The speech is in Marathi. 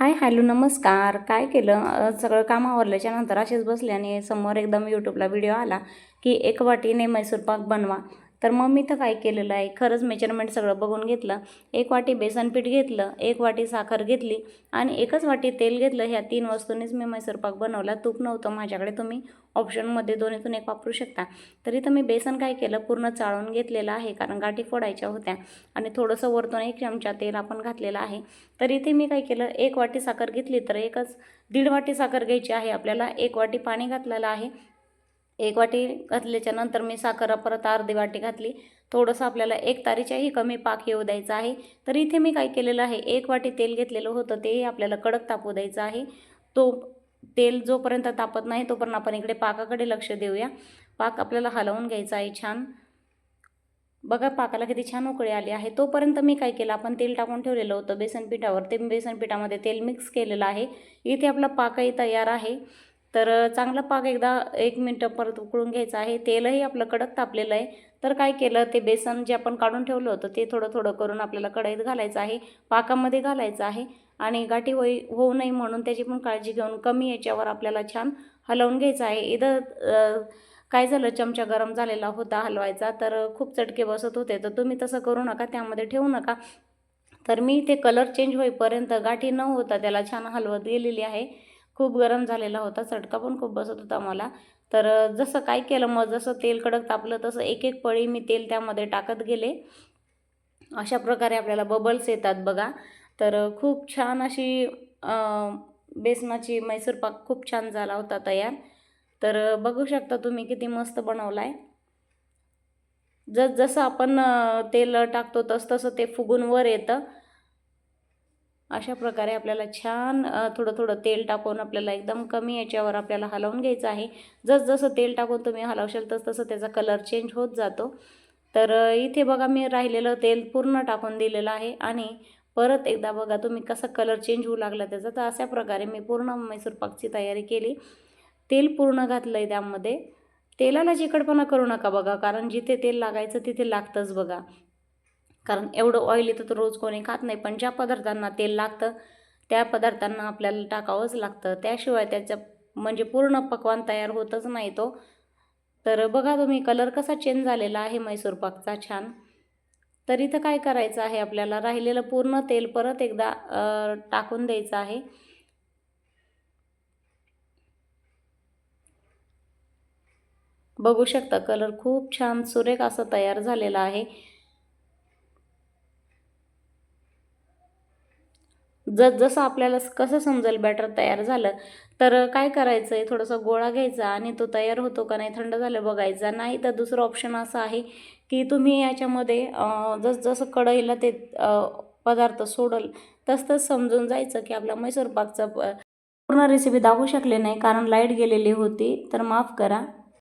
हाय हॅलो नमस्कार. काय केलं? सगळं काम आवरल्याच्या नंतर असेच बसल्याने समोर एकदम यूट्यूबला व्हिडिओ आला की एक वाटीने मैसूर पाक बनवा. तर मग मी तर काय केलेलं आहे? खरंच मेजरमेंट सगळं बघून घेतलं. एक वाटी बेसनपीठ घेतलं एक वाटी साखर घेतली आणि एकच वाटी तेल घेतलं. ह्या तीन वस्तूंनीच मी मैसूरपाक बनवला. तूप नव्हतं माझ्याकडे. तुम्ही ऑप्शनमध्ये दोन्हीतून एक वापरू शकता. तरी तर मी बेसन काय केलं? पूर्ण चाळून घेतलेलं आहे कारण गाठी फोडायच्या होत्या. आणि थोडंसं वरतून एक चमचा तेल आपण घातलेलं आहे. तर इथे मी काय केलं? एक वाटी साखर घेतली तर एकच दीड वाटी साखर घ्यायची आहे. आपल्याला एक वाटी पाणी घातलेलं आहे. एक वाटी घातल्याच्या नंतर मी साखर परत अर्धी वाटी घातली. थोडंसं आपल्याला एक तारीच्याही कमी पाक येऊ द्यायचा आहे. तर इथे मी काय केलेलं आहे एक वाटी तेल घेतलेलं होतं तेही आपल्याला कडक तापू द्यायचं आहे. तो तेल जोपर्यंत तापत नाही तोपर्यंत आपण इकडे पाकाकडे लक्ष देऊया. पाक आपल्याला हलवून घ्यायचा आहे छान. बघा पाकाला किती छान उकळी आली आहे. तोपर्यंत मी काय केलं आपण तेल टाकून ठेवलेलं होतं बेसन पिठावर. ते बेसन पिठामध्ये तेल मिक्स केलेलं आहे. इथे आपला पाकही तयार आहे. तर चांगला पाक एकदा एक मिनटं परत उकळून घ्यायचं आहे. तेलही आपलं कडक तापलेलं आहे. तर काय केलं ते बेसन जे आपण काढून ठेवलं होतं ते थोडं थोडं करून आपल्याला कढईत घालायचं आहे. पाकामध्ये घालायचं आहे. आणि गाठी होई होऊ नये म्हणून त्याची पण काळजी घेऊन कमी याच्यावर आपल्याला छान हलवून घ्यायचं आहे. इथं काय झालं चमचा गरम झालेला होता हलवायचा. तर खूप चटके बसत होते. तर तुम्ही तसं करू नका त्यामध्ये ठेवू नका. तर मी ते कलर चेंज होईपर्यंत गाठी न होता त्याला छान हलवत गेलेली आहे. खूप गरम झालेला होता चटका पण खूप बसत होता मला. तर जसं काय केलं मग जसं तेल कडक तापलं तसं एक एक पळी मी तेल त्यामध्ये टाकत गेले. अशा प्रकारे आपल्याला बबल्स येतात बघा. तर खूप छान अशी बेसनाची मैसूर पाक खूप छान झाला होता तयार. तर बघू शकता तुम्ही किती मस्त बनवला आहे जस जसं आपण तेल टाकतो तसं तसं ते फुगून वर येतं. अशा प्रकारे आपल्याला छान थोडं थोडं तेल टाकून आपल्याला एकदम कमी याच्यावर आपल्याला हलवून घ्यायचं आहे. जसजसं तेल टाकून तुम्ही हलवशाल तस तसं त्याचा कलर चेंज होत जातो. तर इथे बघा मी राहिलेलं तेल पूर्ण टाकून दिलेलं आहे आणि परत एकदा बघा तुम्ही कसा कलर चेंज होऊ लागला त्याचा. तर अशा प्रकारे मी पूर्ण मैसूर पाकची तयारी केली. तेल पूर्ण घातलं आहे त्यामध्ये. तेलाला चिकटपणा करू नका बघा कारण जिथे तेल लागायचं तिथे लागतंच बघा. कारण एवढं ऑइली तर रोज कोणी खात नाही पण ज्या पदार्थांना तेल लागतं त्या पदार्थांना आपल्याला टाकावंच लागतं. त्याशिवाय त्याचं म्हणजे पूर्ण पकवान तयार होतच नाही तो. तर बघा तुम्ही कलर कसा चेंज झालेला आहे मैसूर पाकचा? छान. तर इथं काय करायचं आहे आपल्याला? राहिलेलं पूर्ण तेल परत एकदा टाकून द्यायचं आहे. बघू शकता कलर खूप छान सुरेख असं तयार झालेला आहे. जस जसं आपल्याला कसं समजेल बॅटर तयार झालं तर काय करायचं आहे थोडंसं गोळा घ्यायचा आणि तो तयार होतो का नाही थंड झालं बघायचा. नाही तर दुसरं ऑप्शन असं आहे की तुम्ही याच्यामध्ये जस जसं कढईला ते पदार्थ सोडल तस तस समजून जायचं की आपला मैसूर पाकचा पूर्ण रेसिपी दाखवू शकले नाही कारण लाइट गेलेली होती. तर माफ करा.